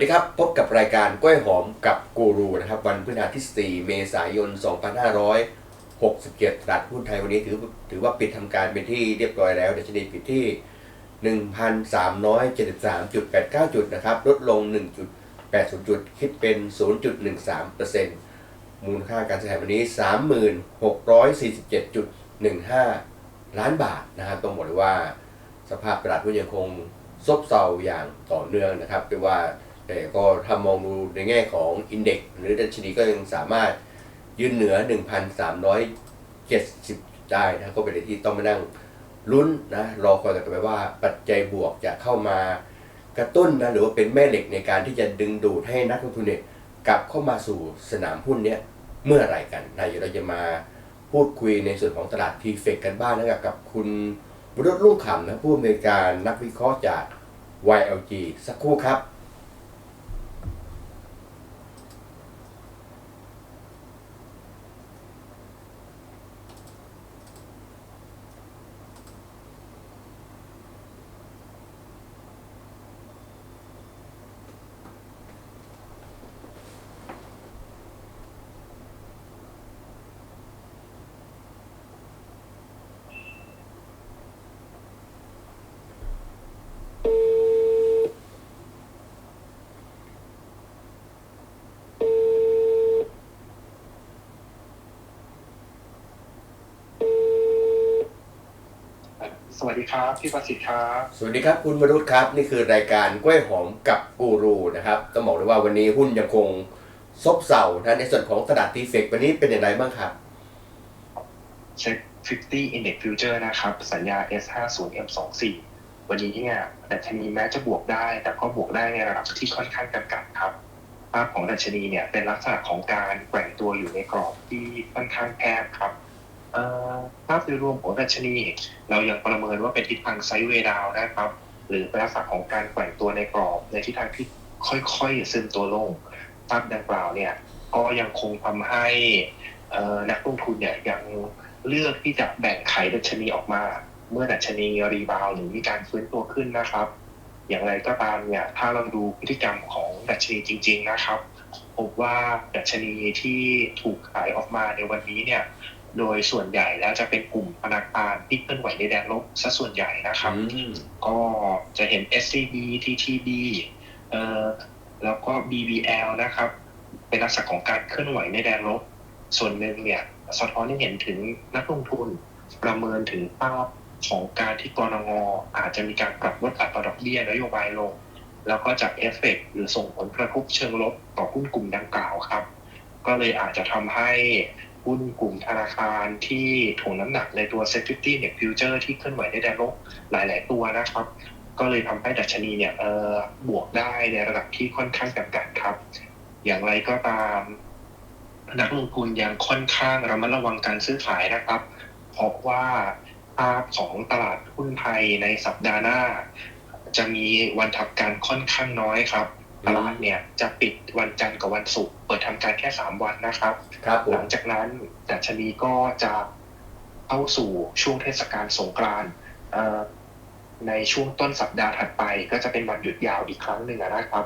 สวัสดีครับ พบกับรายการกล้วยหอมกับกูรูนะครับ วันพฤหัสที่4เมษายน 2567ตลาดหุ้นไทยวันนี้ถือถือว่าปิดทำการเป็นที่เรียบร้อยแล้วดัชนีปิดที่ 1,373.89 จุดนะครับ ลดลง 1.80 จุด คิดเป็น 0.13%มูลค่าการซื้อขายวันนี้ 3647.15 ล้านบาทนะครับต้องบอกเลยว่าสภาพตลาดหุ้นยังคงซบเซาอย่างต่อเนื่องนะครับเรียกว่า แต่ก็ถ้ามองดูในแง่ของอินเด็กซ์หรือดัชนีก็ยังสามารถยืนเหนือ 1,370 ได้นะก็เป็นอะไรที่ต้องมานั่งลุ้นนะรอคอยกันไปว่าปัจจัยบวกจะเข้ามากระตุ้นนะหรือว่าเป็นแม่เหล็กในการที่จะดึงดูดให้นักลงทุนเนี่ยกลับเข้ามาสู่สนามหุ้นเนี้ยเมื่อไรกันนะเดี๋ยวเราจะมาพูดคุยในส่วนของตลาดทีเฟกกันบ้างนะครับกับคุณบุรุษลุ่งขำนะผู้อำนวยการนักวิเคราะห์จาก YLG สักครู่ครับ สวัสดีครับพี่ประสิทธิ์ครับ สวัสดีครับคุณวรุษครับ นี่คือรายการกล้วยหอมกับกูรูนะครับต้องบอกเลยว่าวันนี้หุ้นยังคงซบเซานะในส่วนของตลาดทีเฟกวันนี้เป็นอย่างไรบ้างครับเช็ค 50 Index Future นะครับ สัญญา S50 M24 วันนี้เนี่ยดัชนีแม้จะบวกได้ แต่ก็บวกได้ในระดับที่ค่อนข้างจำกัดครับภาพของดัชนีเนี่ยเป็นลักษณะของการแกว่งตัวอยู่ในกรอบที่ค่อนข้างแคบครับเอ่อ ภาพโดยรวมของดัชนี เรายังประเมินว่าเป็นทิศทางไซด์เวดาวนะครับ หรือเป็นลักษณะของการแกว่งตัวในกรอบ ในทิศทางที่ค่อยๆซึมตัวลงภาพดังกล่าวเนี่ยก็ยังคงทำให้นักลงทุนเนี่ยยังเลือกที่จะแบ่งขายดัชนีออกมา เมื่อดัชนีรีบาวหรือมีการฟื้นตัวขึ้นนะครับ อย่างไรก็ตามเนี่ยถ้าเราดูพฤติกรรมของดัชนีจริง ๆนะครับ พบว่าดัชนีที่ถูกขายออกมาในวันนี้เนี่ย โดยส่วนใหญ่แล้วจะเป็นกลุ่มธนาคารที่เคลื่อนไหวในแดนลบซะส่วนใหญ่นะครับอืมก็จะเห็น SCB TTB เอ่อแล้วก็ BBL นะครับ เป็นลักษณะของการเคลื่อนไหวในแดนลบ ส่วนหนึ่งเนี่ยสะท้อนให้เห็นถึงนักลงทุนประเมินถึงภาพของการที่กรงงอาจจะมีการปรับลดอัตราดอกเบี้ยนโยบายลง แล้วก็จากเอฟเฟกต์หรือส่งผลกระทบเชิงลบต่อหุ้นกลุ่มดังกล่าวครับ ก็เลยอาจจะทำให้ หุ้นกลุ่มธนาคารที่ถ่วงน้ำหนักในตัว Security Net Future ที่เคลื่อนไหวในแดนลบหลาย ๆ ตัวนะครับ ก็เลยทำให้ดัชนีเนี่ยเออบวกได้ในระดับที่ค่อนข้างจำกัดครับ อย่างไรก็ตามนักลงทุนยังค่อนข้างระมัดระวังการซื้อขายนะครับ เพราะว่าภาพของตลาดหุ้นไทยในสัปดาห์หน้า จะมีวันทำการค่อนข้างน้อยครับ ตลาดเนี่ยจะปิดวันจันทร์กับวันศุกร์เปิดทำการแค่3วันนะครับ ครับผหมลังจากนั้นดัชนีก็จะเข้าสู่ช่วงเทศกาลสงกรานต์เอ่อในช่วงต้นสัปดาห์ถัดไป ก็จะเป็นวันหยุดยาวอีกครั้งหนึ่งอะนะครับ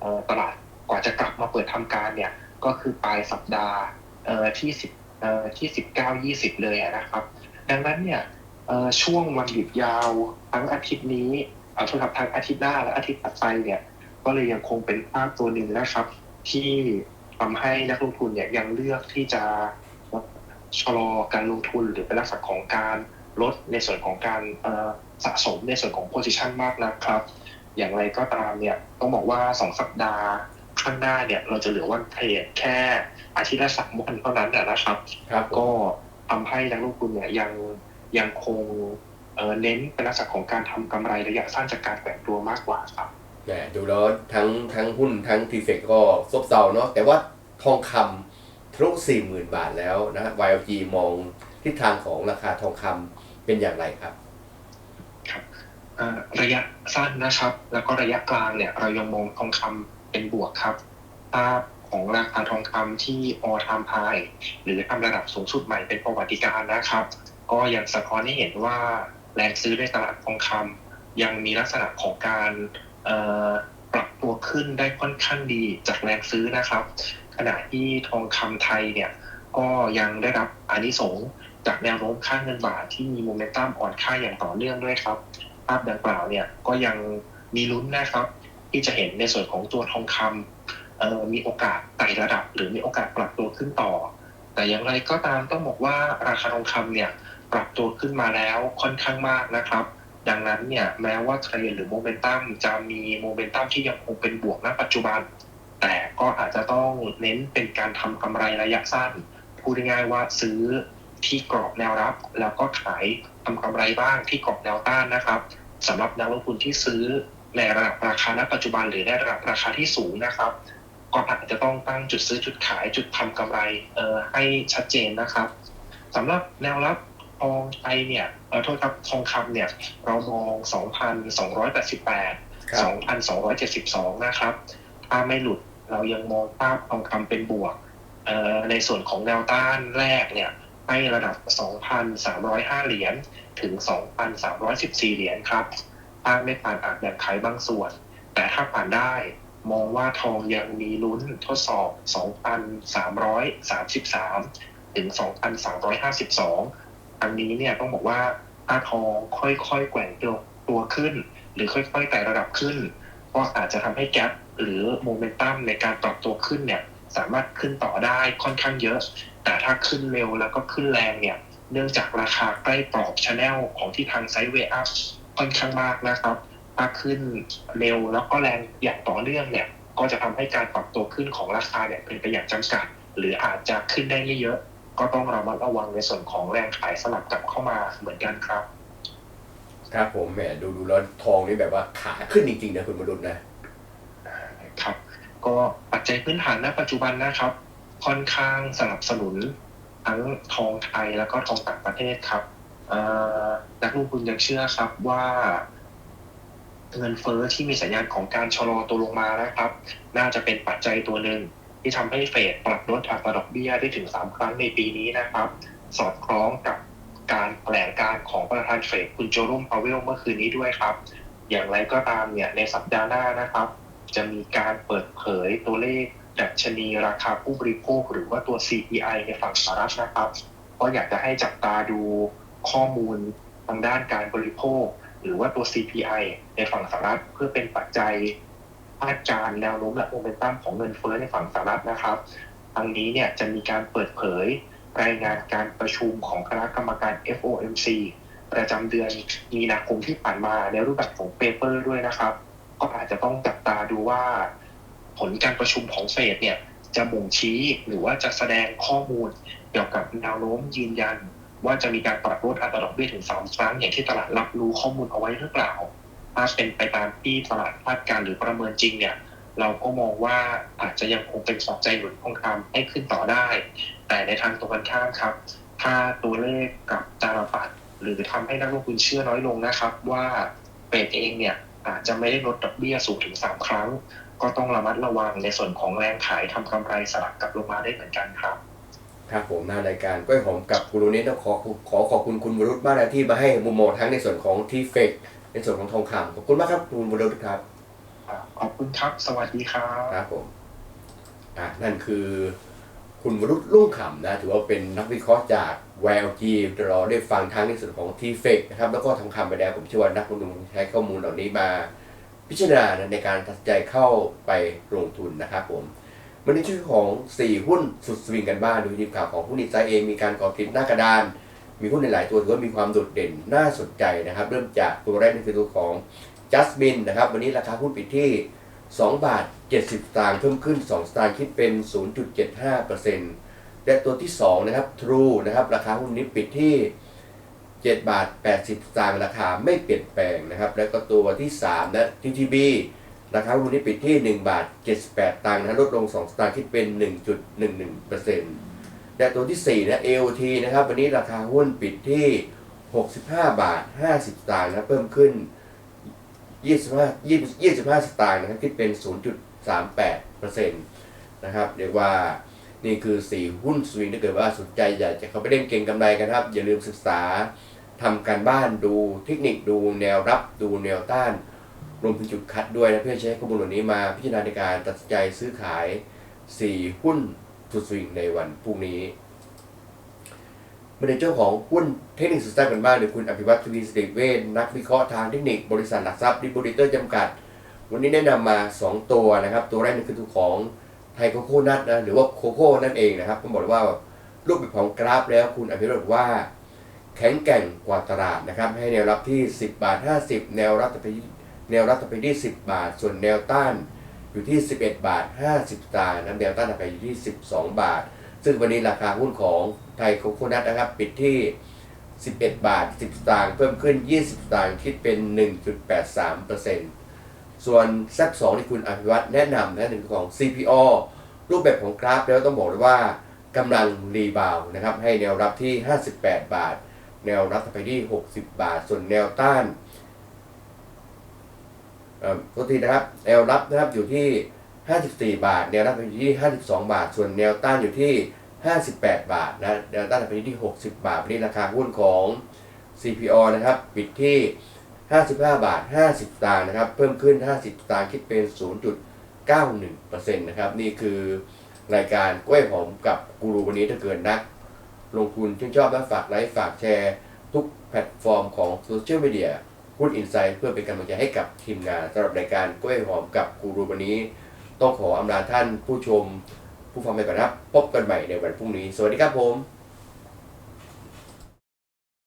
เอ่อตลาดกว่าจะกลับมาเปิดทำการเนี่ยก็คือปลายสัปดาห์เอ่อที่สิบเอ่อที่สิบเก้ายี่สิบเลยอะนะครับ ดังนั้นเนี่ยเอ่อช่วงวันหยุดยาวทั้งอาทิตย์นี้เอาโทษครับทั้งอาทิตย์หน้าและอาทิตย์ถัดไปเนี่ย ก็เลยยังคงเป็นภาพตัวหนึ่งนะครับ ที่ทำให้นักลงทุนเนี่ยยังเลือกที่จะชะลอการลงทุนหรือเป็นลักษณะของการลดในส่วนของการเอ่อสะสมในส่วนของ position มากนะครับ อย่างไรก็ตามเนี่ยต้องบอกว่า 2 สัปดาห์ข้างหน้าเนี่ยเราจะเหลือวันเทรดแค่อาทิตย์ละสามวันเท่านั้นนะนะครับครับผมก็ทำให้นักลงทุนเนี่ยยังยังคงเอ่อเน้นเป็นลักษณะของการทำกำไรระยะสั้นจากการแบ่งตัวมากกว่าครับ แหมดูแล้วทั้งทั้งหุ้นทั้งทีเฟกก็ซบเซาเนาะแต่ว่าทองคำทะลุ40,000บาทแล้วนะ YLG มองทิศทางของราคาทองคำเป็นอย่างไรครับเอ่อระยะสั้นนะครับ แล้วก็ระยะกลางเนี่ย เรายังมองทองคำเป็นบวกครับภาพของราคาทองคำที่ all time high หรือทำระดับสูงสุดใหม่เป็นประวัติการนะครับ ก็ยังสะท้อนให้เห็นว่าแรงซื้อในตลาดทองคำยังมีลักษณะของการ ปรับตัวขึ้นได้ค่อนข้างดีจากแรงซื้อนะครับ ขณะที่ทองคำไทยเนี่ยก็ยังได้รับอานิสงส์จากแนวโน้มค่าเงินบาทที่มีโมเมนตัมอ่อนค่าอย่างต่อเนื่องด้วยครับ ภาพดังกล่าวเนี่ยก็ยังมีลุ้นนะครับ ที่จะเห็นในส่วนของตัวทองคำมีโอกาสไต่ระดับ หรือมีโอกาสปรับตัวขึ้นต่อ แต่อย่างไรก็ตามต้องบอกว่าราคาทองคำเนี่ยปรับตัวขึ้นมาแล้วค่อนข้างมากนะครับ ดังนั้นเนี่ยแม้ว่าเทรนหรือโมเมนตัมจะมีโมเมนตัมที่ยังคงเป็นบวกณปัจจุบัน แต่ก็อาจจะต้องเน้นเป็นการทำกำไรระยะสั้น พูดง่ายๆว่าซื้อที่กรอบแนวรับ แล้วก็ขายทำกำไรบ้างที่กรอบแนวต้านนะครับสำหรับนักลงทุนที่ซื้อในระดับราคาณปัจจุบันหรือในระดับราคาที่สูงนะครับ ก็อาจจะต้องตั้งจุดซื้อจุดขายจุดทำกำไรเออให้ชัดเจนนะครับสำหรับแนวรับทองไทยเนี่ย โทษครับทองคำเนี่ยเรามอง 2,288ครับ2,272 นะครับ ถ้าไม่หลุดเรายังมองภาพทองคำเป็นบวกเอ่อในส่วนของแนวต้านแรกเนี่ยให้ระดับ 2,305 เหรียญถึง 2,314 เหรียญครับถ้าไม่ผ่านอาจแบ่งขายบางส่วน แต่ถ้าผ่านได้มองว่าทองยังมีลุ้นทดสอบ 2,333 ถึง 2,352 อันนี้เนี่ยต้องบอกว่าถ้าทองค่อยๆแกว่งตัวตัวขึ้น หรือค่อยๆไต่ระดับขึ้น ก็อาจจะทำให้แกลหรือโมเมนตัมในการปรับตัวขึ้นเนี่ยสามารถขึ้นต่อได้ค่อนข้างเยอะ แต่ถ้าขึ้นเร็วแล้วก็ขึ้นแรงเนี่ย เนื่องจากราคาใกล้กรอบชแนลของที่ทางไซด์เวอัพค่อนข้างมากนะครับ ถ้าขึ้นเร็วแล้วก็แรงอย่างต่อเนื่องเนี่ย ก็จะทำให้การปรับตัวขึ้นของราคาเนี่ยเป็นไปอย่างจำกัด หรืออาจจะขึ้นได้ไม่เยอะ ก็ต้องระมัดระวังในส่วนของแรงขายสลับกลับเข้ามาเหมือนกันครับ ครับผมแหมดูดูแล้วทองนี่แบบว่าขาขึ้นจริงๆนะคุณบรุษนะครับ ก็ปัจจัยพื้นฐานณปัจจุบันนะครับ ค่อนข้างสนับสนุน ทั้งทองไทยแล้วก็ทองต่างประเทศครับเอ่อนักลงทุนยังเชื่อครับว่าเงินเฟ้อที่มีสัญญาณของการชะลอตัวลงมานะครับ น่าจะเป็นปัจจัยตัวหนึ่ง ที่ทำให้เฟดปรับลดอัตราดอกเบี้ยได้ถึง 3 ครั้งในปีนี้นะครับ สอดคล้องกับการแถลงการของประธานเฟดคุณโจรุมพาเวลเมื่อคืนนี้ด้วยครับ อย่างไรก็ตามเนี่ยในสัปดาห์หน้านะครับ จะมีการเปิดเผยตัวเลขดัชนีราคาผู้บริโภค หรือว่าตัว CPI ในฝั่งสหรัฐนะครับ ก็อยากจะให้จับตาดูข้อมูลทางด้านการบริโภค หรือว่าตัว CPI ในฝั่งสหรัฐเพื่อเป็นปัจจัยาดการณ์แนวโน้มและโมเมนตัมของเงินเฟ้อในฝั่งสหรัฐนะครับทางนี้เนี่ยจะมีการเปิดเผยรายงานการประชุมของคณะกรรมการ FOMC ประจำเดือนมีนาคมที่ผ่านมาในรูปแบบของเปเปอร์ด้วยนะครับ ก็อาจจะต้องจับตาดูว่า ผลการประชุมของเฟดเนี่ยจะบ่งชี้หรือว่าจะแสดงข้อมูลเกี่ยวกับแนวโน้มยืนยัน ว่าจะมีการปรับลดอัตราดอกเบี้ยถึง3ครั้งอย่างที่ตลาดรับรู้ข้อมูลเอาไว้หรือเปล่า ถ้าเป็นไปตามที่ตลาดคาดการณ์หรือประเมินจริงเนี่ย เราก็มองว่าอาจจะยังคงเป็นสอบใจหนุนทองคำให้ขึ้นต่อได้ แต่ในทางตรงกันข้ามครับ ถ้าตัวเลขกับตาลปัดหรือทำให้นักลงทุนเชื่อน้อยลงนะครับ ว่าเฟดเองเนี่ยอาจจะไม่ได้ลดดอกเบี้ยสูงถึง3ครั้ง ก็ต้องระมัดระวังในส่วนของแรงขายทำกำไรสลับกับลงมาได้เหมือนกันครับครับผมหน้ารายการก้อยหอมกับกูรูเนตต้องขอขอขอบคุณคุณวรุษมากนะที่มาให้มุมมองทั้งในส่วนของที่เฟก ในส่วนของทองคำขอบคุณมากครับคุณวรุษครับขอบคุณครับ สวัสดีครับครับผมอะนั่นคือคุณวรุษลุ่งขำนะถือว่าเป็นนักวิเคราะห์จาก YLG เราได้ฟังทั้งในส่วนของที่เฟกนะครับแล้วก็ทองคำไปแล้วผมเชื่อว่านักลงทุนใช้ข้อมูลเหล่านี้มาพิจารณาในการตัดสินใจเข้าไปลงทุนนะครับผมมันในช่วงของ 4 หุ้นสุดสวิงกันบ้างโดยทีมข่าวของหุ้นอินไซด์เองมีการก่อติดหน้ากระดาน มีหุ้นในหลายตัวถือว่ามีความโดดเด่นน่าสนใจนะครับ เริ่มจากตัวแรกนี่คือตัวของ Justmin นะครับ วันนี้ราคาหุ้นปิดที่ 2 บาท 70สตางค์เพิ่มขึ้น 2 สตางค์คิดเป็น 0.75%และตัวที่ 2 นะครับ True นะครับราคาหุ้นนี้ปิดที่7บาท80สตางค์ราคาไม่เปลี่ยนแปลงนะครับ แล้วก็ตัวที่3นะ TTB ราคาหุ้นนี้ปิดที่ 1 บาท 78ตังค์นะลดลง 2 สตางค์คิดเป็น 1.11% และตัวที่ 4 นะ AOT นะครับ วันนี้ราคาหุ้นปิดที่ 65 บาท 50 สตางค์นะ เพิ่มขึ้น 25 20 25 สตางค์นะครับ คิดเป็น 0.38%นะครับ เรียกว่านี่คือ 4 หุ้นสวิงถ้าเกิดว่าสนใจอยากจะเข้าไปเล่นเก่งกำไรกันครับ อย่าลืมศึกษาทำการบ้านดูเทคนิคดูแนวรับดูแนวต้าน รวมถึงจุดคัดด้วยนะเพื่อใช้ข้อมูลเหล่านี้มาพิจารณาในการตัดสินใจซื้อขาย 4 หุ้น สุดสวิงในวันพรุ่งนี้มาในเจ้าของหุ้นเทคนิคสุดแซ่บกันบ้างโดยคุณอภิวัตทวีสิริเวชนักวิเคราะห์ทางเทคนิคบริษัทหลักทรัพย์ดิบูริเตอร์จำกัด วันนี้แนะนำมา 2 ตัวนะครับ ตัวแรกนี่คือตัวของไทยโคโค่นัทนะหรือว่าโคโค่นั่นเองนะครับต้องบอกเลยว่ารูปแบบของกราฟแล้วคุณอภิวัตว่า แข็งแกร่งกว่าตลาดนะครับ ให้แนวรับที่ 10 บาท 50 แนวรับจะไปแนวรับจะไปที่ 10 บาท ส่วนแนวต้าน อยู่ที่ 11 บาท 50สตางค์นะแนวต้านจะไปอยู่ที่ 12 บาท ซึ่งวันนี้ราคาหุ้นของไทยโคโคนัทนะครับ ปิดที่ 11 บาท 10สตางค์เพิ่มขึ้น 20สตางค์คิดเป็น 1.83%ส่วนแซบ2ที่คุณอภิวัตแนะนำนะหนึ่งของ CPO รูปแบบของกราฟแล้วต้องบอกเลยว่ากำลังรีบาวด์นะครับ ให้แนวรับที่ 58 บาท แนวรับไปที่ 60 บาท ส่วนแนวต้าน เอ่อโทษทีนะครับแนวรับนะครับอยู่ที่ 54 บาท แนวรับอยู่ที่ 52 บาท ส่วนแนวต้านอยู่ที่ 58 บาทนะแนวต้านไปที่ 60 บาทวันนี้ราคาหุ้นของ CPO นะครับปิดที่ 55 บาท 50สตางค์นะครับ เพิ่มขึ้น 50สตางค์คิดเป็น 0.91%นะครับ นี่คือรายการกล้วยหอมกับกูรูวันนี้ถ้าเกิดนัก ลงทุนชื่นชอบและฝากไลค์ฝากแชร์ ทุกแพลตฟอร์มของโซเชียลมีเดีย หุ้นอินไซด์เพื่อเป็นกำลังใจให้กับทีมงานสำหรับรายการกล้วยหอมกับกูรูวันนี้ ต้องขออำลาท่านผู้ชม ผู้ฟังไปก่อนนะครับพบกันใหม่ในวันพรุ่งนี้ สวัสดีครับผม